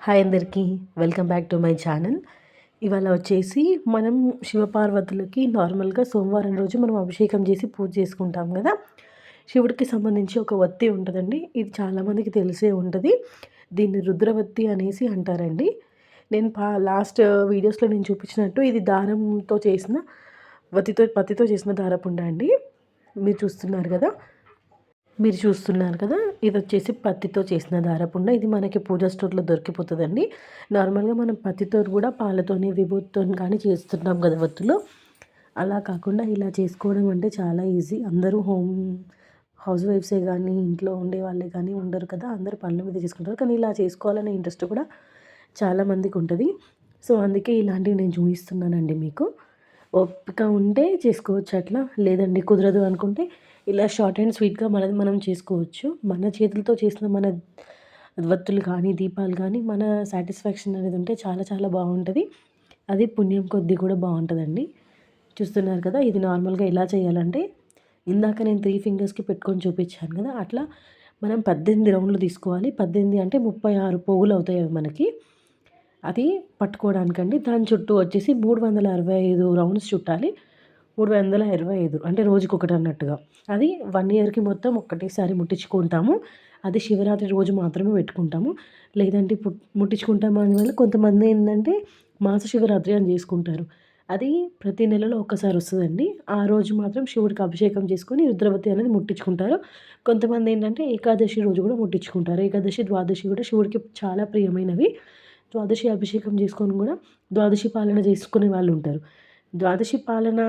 Hi అందరికీ. Welcome back to my channel. ఇవాళ వచ్చేసి మనం శివపార్వతులకి నార్మల్గా సోమవారం రోజు మనం అభిషేకం చేసి పూజ చేసుకుంటాం కదా. శివుడికి సంబంధించి ఒక వత్తి ఉంటుందండి. ఇది చాలామందికి తెలిసే ఉంటుంది. దీన్ని రుద్రవత్తి అనేసి అంటారండి. నేను పా లాస్ట్ వీడియోస్లో నేను చూపించినట్టు ఇది దారంతో చేసిన వత్తితో పత్తితో చేసిన దారపుండ అండి. మీరు చూస్తున్నారు కదా. మీరు చూస్తున్నారు కదా ఇది వచ్చేసి పత్తితో చేసిన దారపుండ. ఇది మనకి పూజా స్టోర్లో దొరికిపోతుందండి. నార్మల్గా మనం పత్తితో కూడా పాలతోని విభూతితో కానీ చేస్తున్నాం కదా వత్తులు అలా కాకుండా ఇలా చేసుకోవడం అంటే చాలా ఈజీ. అందరూ హోమ్ హౌస్ వైఫ్సే కానీ ఇంట్లో ఉండే వాళ్ళే కానీ ఉండరు కదా అందరూ పనుల మీద చేసుకుంటారు. కానీ ఇలా చేసుకోవాలనే ఇంట్రెస్ట్ కూడా చాలామందికి ఉంటుంది. సో అందుకే ఇలాంటివి నేను చూపిస్తున్నానండి మీకు. ఓపిక ఉంటే చేసుకోవచ్చు అట్లా. లేదండి కుదరదు అనుకుంటే ఇలా షార్ట్ అండ్ స్వీట్గా మనది మనం చేసుకోవచ్చు. మన చేతులతో చేసిన మన వత్తులు కానీ దీపాలు కానీ మన సాటిస్ఫాక్షన్ అనేది ఉంటే చాలా చాలా బాగుంటుంది. అది పుణ్యం కొద్దీ కూడా బాగుంటుందండి. చూస్తున్నారు కదా ఇది నార్మల్గా ఎలా చేయాలంటే ఇందాక నేను త్రీ ఫింగర్స్కి పెట్టుకొని చూపించాను కదా అట్లా మనం పద్దెనిమిది రౌండ్లు తీసుకోవాలి. పద్దెనిమిది అంటే ముప్పై ఆరు పోగులు అవుతాయి అవి మనకి. అది పట్టుకోవడానికండి దాని చుట్టూ వచ్చేసి మూడు వందల అరవై ఐదు రౌండ్స్ చుట్టాలి. మూడు వందల ఇరవై ఐదు. అంటే రోజుకి ఒకటి అన్నట్టుగా అది వన్ ఇయర్కి మొత్తం ఒక్కటేసారి ముట్టించుకుంటాము. అది శివరాత్రి రోజు మాత్రమే పెట్టుకుంటాము. లేదంటే ముట్టించుకుంటాము అని వల్ల కొంతమంది ఏంటంటే మాస శివరాత్రి అని చేసుకుంటారు. అది ప్రతి నెలలో ఒక్కసారి వస్తుందండి. ఆ రోజు మాత్రం శివుడికి అభిషేకం చేసుకొని రుద్రవతి అనేది ముట్టించుకుంటారు. కొంతమంది ఏంటంటే ఏకాదశి రోజు కూడా ముట్టించుకుంటారు. ఏకాదశి ద్వాదశి కూడా శివుడికి చాలా ప్రియమైనవి. ద్వాదశి అభిషేకం చేసుకొని కూడా ద్వాదశి పాలన చేసుకునే వాళ్ళు ఉంటారు. ద్వాదశి పాలన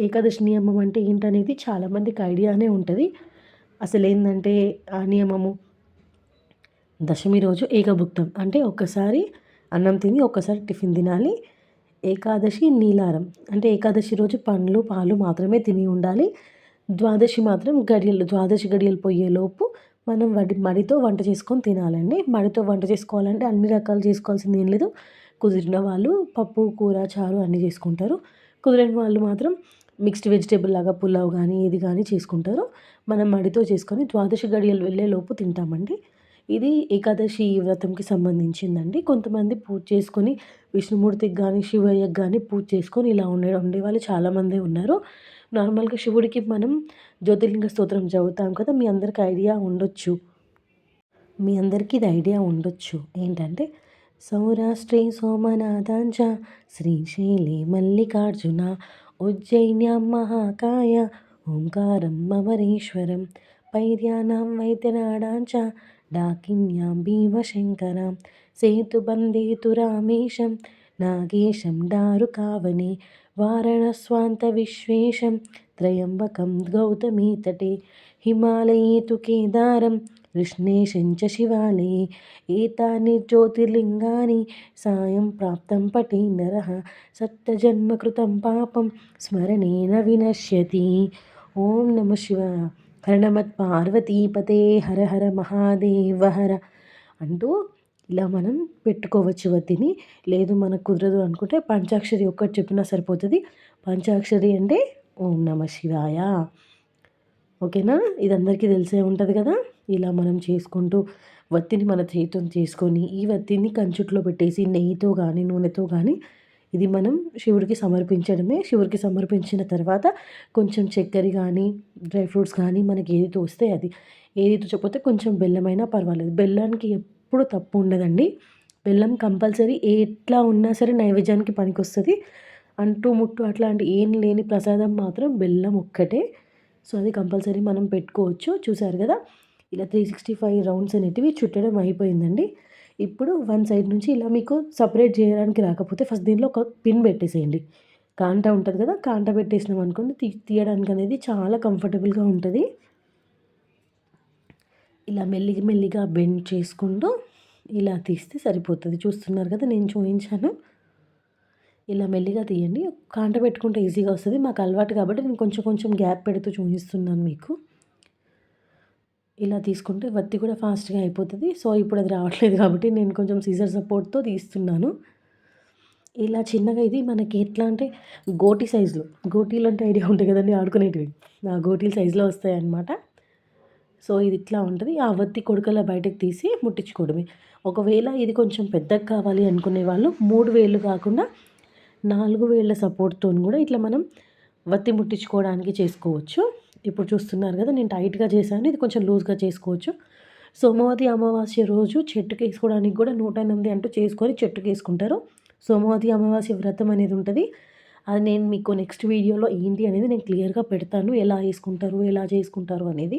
ఏకాదశి నియమం అంటే ఏంటనేది చాలామందికి ఐడియానే ఉంటుంది. అసలు ఏంటంటే ఆ నియమము? దశమి రోజు ఏకభుక్తం. అంటే ఒక్కసారి అన్నం తిని ఒక్కసారి టిఫిన్ తినాలి. ఏకాదశి నీలారం. అంటే ఏకాదశి రోజు పండ్లు పాలు మాత్రమే తిని ఉండాలి. ద్వాదశి మాత్రం గడియలు ద్వాదశి గడియలు పోయేలోపు మనం వడి మడితో వంట చేసుకొని తినాలండి. మడితో వంట చేసుకోవాలంటే అన్ని రకాలు చేసుకోవాల్సింది ఏం లేదు. కుదిరిన వాళ్ళు పప్పు కూర చారు అన్నీ చేసుకుంటారు. కుదరని వాళ్ళు మాత్రం మిక్స్డ్ వెజిటేబుల్ లాగా పులావ్ కానీ ఇది కానీ చేసుకుంటారు. మనం మడితో చేసుకొని ద్వాదశి గడియలు వెళ్ళేలోపు తింటామండి. ఇది ఏకాదశి వ్రతంకి సంబంధించిందండి. కొంతమంది పూజ చేసుకొని విష్ణుమూర్తికి కానీ శివయ్యకి కానీ పూజ చేసుకొని ఇలా ఉండే ఉండేవాళ్ళు చాలామంది ఉన్నారు. నార్మల్గా శివుడికి మనం జ్యోతిర్లింగ స్తోత్రం చదువుతాం కదా మీ అందరికి ఐడియా ఉండొచ్చు. మీ అందరికీ ఇది ఐడియా ఉండొచ్చు. ఏంటంటే సౌరాష్ట్రే సోమనాథాంచ శ్రీశైలే మల్లికార్జున ఉజ్జయిన్యాం మహాకాయ ఓంకారం అమరేశ్వరం పైర్యానాం వైద్యనాడాంచ డాకిన్యాం భీమశంకరాం సేతుబంధేతు రామేశం నాగేశం దారుకావనే వారణస్వాంత విశ్వేశం త్రయంబకం గౌతమీతటే హిమాలయేతు కేదారం కృష్ణేశం చ శివాలये ఏతాని జ్యోతిర్లింగాని సాయం ప్రాప్తం పటి నర సప్తజన్మకృతం పాపం స్మరణేన వినశ్యతి. ఓం నమ శివ హరణమత్ పార్వతీపతే హర హర మహాదేవ హర. అంటూ ఇలా మనం పెట్టుకోవచ్చు వత్తిని. లేదు మనకు కుదరదు అనుకుంటే పంచాక్షరి ఒక్కటి చెప్పినా సరిపోతుంది. పంచాక్షరి అంటే ఓం నమ శివాయ. ఓకేనా? ఇది అందరికీ తెలిసే ఉంటుంది కదా? ఇలా మనం చేసుకుంటూ వత్తిని మన చేతితో చేసుకొని ఈ వత్తిని కంచుట్లో పెట్టేసి నెయ్యితో కానీ నూనెతో కానీ ఇది మనం శివుడికి సమర్పించడమే. శివుడికి సమర్పించిన తర్వాత కొంచెం చక్కెర కానీ డ్రై ఫ్రూట్స్ కానీ మనకి ఏది తోస్తే అది. ఏది తోచకపోతే కొంచెం బెల్లమైనా పర్వాలేదు. బెల్లానికి ఎప్పుడు తప్పు ఉండదండి. బెల్లం కంపల్సరీ ఎట్లా ఉన్నా సరే నైవేద్యానికి పనికొస్తుంది. అంటూ ముట్టు అట్లాంటి ఏం లేని ప్రసాదం మాత్రం బెల్లం ఒక్కటే. సో అది కంపల్సరీ మనం పెట్టుకోవచ్చు. చూసారు కదా? ఇలా త్రీ సిక్స్టీ ఫైవ్ రౌండ్స్ అనేటివి చుట్టడం అయిపోయిందండి. ఇప్పుడు వన్ సైడ్ నుంచి ఇలా మీకు సపరేట్ చేయడానికి రాకపోతే ఫస్ట్ దీనిలో ఒక పిన్ పెట్టేసేయండి. కాంట ఉంటుంది కదా కాంట పెట్టేసినాం అనుకోండి తీ తీయడానికి అనేది చాలా కంఫర్టబుల్గా ఉంటుంది. ఇలా మెల్లిగా మెల్లిగా బెండ్ చేసుకుంటూ ఇలా తీస్తే సరిపోతుంది. చూస్తున్నారు కదా నేను చూపించాను. ఇలా మెల్లిగా తీయండి. కాంట పెట్టుకుంటే ఈజీగా వస్తుంది. మాకు అలవాటు కాబట్టి నేను కొంచెం కొంచెం గ్యాప్ పెడుతూ చూపిస్తున్నాను మీకు. ఇలా తీసుకుంటే వత్తి కూడా ఫాస్ట్గా అయిపోతుంది. సో ఇప్పుడు అది రావట్లేదు కాబట్టి నేను కొంచెం సీజర్ సపోర్ట్తో తీస్తున్నాను. ఇలా చిన్నగా ఇది మనకి ఎట్లా అంటే గోటీ సైజులో గోటీలు అంటే ఐడియా ఉంటాయి కదండి ఆడుకునేటివి. ఆ గోటీల సైజులో వస్తాయి అన్నమాట సో ఇది ఇట్లా ఉంటుంది. ఆ వత్తి కొడుకలా బయటకు తీసి ముట్టించుకోవడమే. ఒకవేళ ఇది కొంచెం పెద్దగా కావాలి అనుకునే వాళ్ళు మూడు వేలు కాకుండా నాలుగు వేల సపోర్ట్తో కూడా ఇట్లా మనం వత్తి ముట్టించుకోవడానికి చేసుకోవచ్చు. ఇప్పుడు చూస్తున్నారు కదా నేను టైట్గా చేశాను. ఇది కొంచెం లూజ్గా చేసుకోవచ్చు. సోమవతి అమావాస్య రోజు చెట్టుకి వేసుకోవడానికి కూడా నూట ఎనిమిది అంటూ చేసుకొని చెట్టుకి వేసుకుంటారు సోమవతి అమావాస్య వ్రతం అనేది ఉంటుంది. అది నేను మీకు నెక్స్ట్ వీడియోలో ఏంటి అనేది నేను క్లియర్గా పెడతాను. ఎలా వేసుకుంటారు ఎలా చేసుకుంటారు అనేది.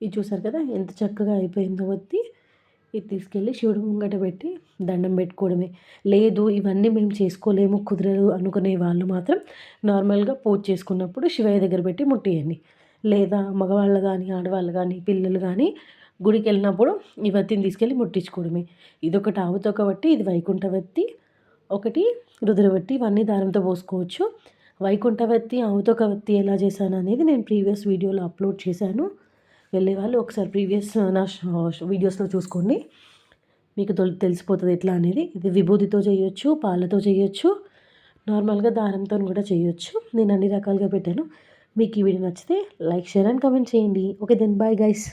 ఇది చూసారు కదా ఎంత చక్కగా అయిపోయిందో వచ్చి ఇది తీసుకెళ్ళి శివుడు ముంగట పెట్టి దండం పెట్టుకోవడమే. లేదు ఇవన్నీ మేము చేసుకోలేము కుదరదు అనుకునే వాళ్ళు మాత్రం నార్మల్గా పూజ చేసుకున్నప్పుడు శివయ్య దగ్గర పెట్టి ముట్టేయండి. లేదా మగవాళ్ళు కానీ ఆడవాళ్ళు కానీ పిల్లలు కానీ గుడికి వెళ్ళినప్పుడు ఈ వత్తిని తీసుకెళ్ళి ముట్టించుకోవడమే. ఇదొకటి ఆవుతో కాబట్టి ఇది వైకుంఠవత్తి ఒకటి రుద్రవత్తి ఇవన్నీ దారంతో పోసుకోవచ్చు. వైకుంఠవత్తి ఆవుతో కవత్తి ఎలా చేశాను అనేది నేను ప్రీవియస్ వీడియోలో అప్లోడ్ చేశాను. వెళ్ళే వాళ్ళు ఒకసారి ప్రీవియస్ నా వీడియోస్లో చూసుకోండి. మీకు తెలిసిపోతుంది ఎట్లా అనేది. ఇది విభూతితో చేయొచ్చు పాలతో చేయొచ్చు నార్మల్గా దారంతో కూడా చేయొచ్చు. నేను అన్ని రకాలుగా పెట్టాను. మీకు ఈ వీడియో నచ్చితే లైక్ షేర్ అండ్ కమెంట్ చేయండి. Okay then bye guys.